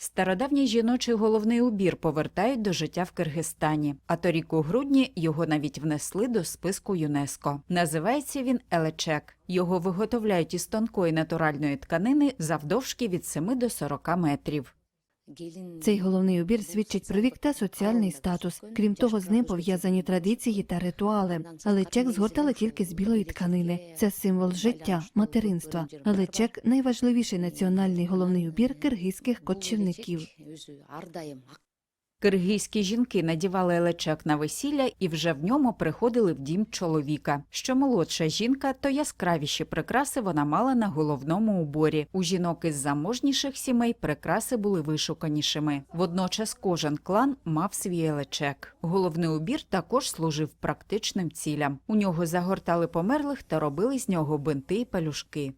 Стародавній жіночий головний убір повертають до життя в Киргизстані, а торік у грудні його навіть внесли до списку ЮНЕСКО. Називається він елечек. Його виготовляють із тонкої натуральної тканини завдовжки від 7 до 40 метрів. Цей головний убір свідчить про вік та соціальний статус. Крім того, з ним пов'язані традиції та ритуали. Але чек згортали тільки з білої тканини. Це символ життя, материнства. Але чек найважливіший національний головний убір киргизьких кочівників. Киргизькі жінки надівали елечек на весілля і вже в ньому приходили в дім чоловіка. Що молодша жінка, то яскравіші прикраси вона мала на головному уборі. У жінок із заможніших сімей прикраси були вишуканішими. Водночас кожен клан мав свій елечек. Головний убір також служив практичним цілям. У нього загортали померлих та робили з нього бинти й пелюшки.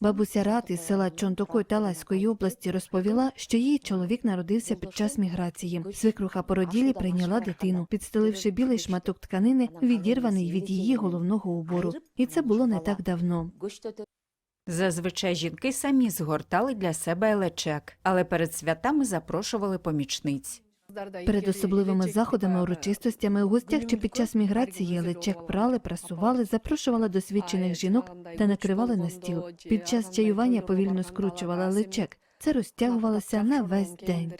Бабуся Рат із села Чонтокой Талайської області розповіла, що її чоловік народився під час міграції. Свекруха породілі прийняла дитину, підстеливши білий шматок тканини, відірваний від її головного убору. І це було не так давно. Зазвичай жінки самі згортали для себе елечек, але перед святами запрошували помічниць. Перед особливими заходами, урочистостями у гостях чи під час міграції лечек прали, прасували, запрошували досвідчених жінок та накривали на стіл. Під час чаювання повільно скручували лечек. Це розтягувалося на весь день.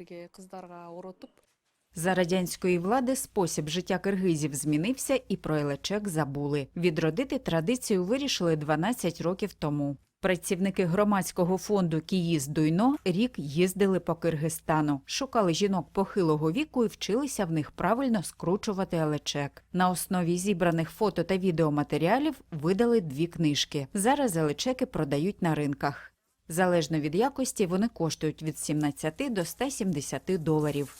За радянської влади спосіб життя киргизів змінився і про елечек забули. Відродити традицію вирішили 12 років тому. Працівники громадського фонду Киїз Дуйно рік їздили по Киргизстану, шукали жінок похилого віку і вчилися в них правильно скручувати елечек. На основі зібраних фото та відеоматеріалів видали дві книжки. Зараз елечеки продають на ринках. Залежно від якості вони коштують від 17 до 170 доларів.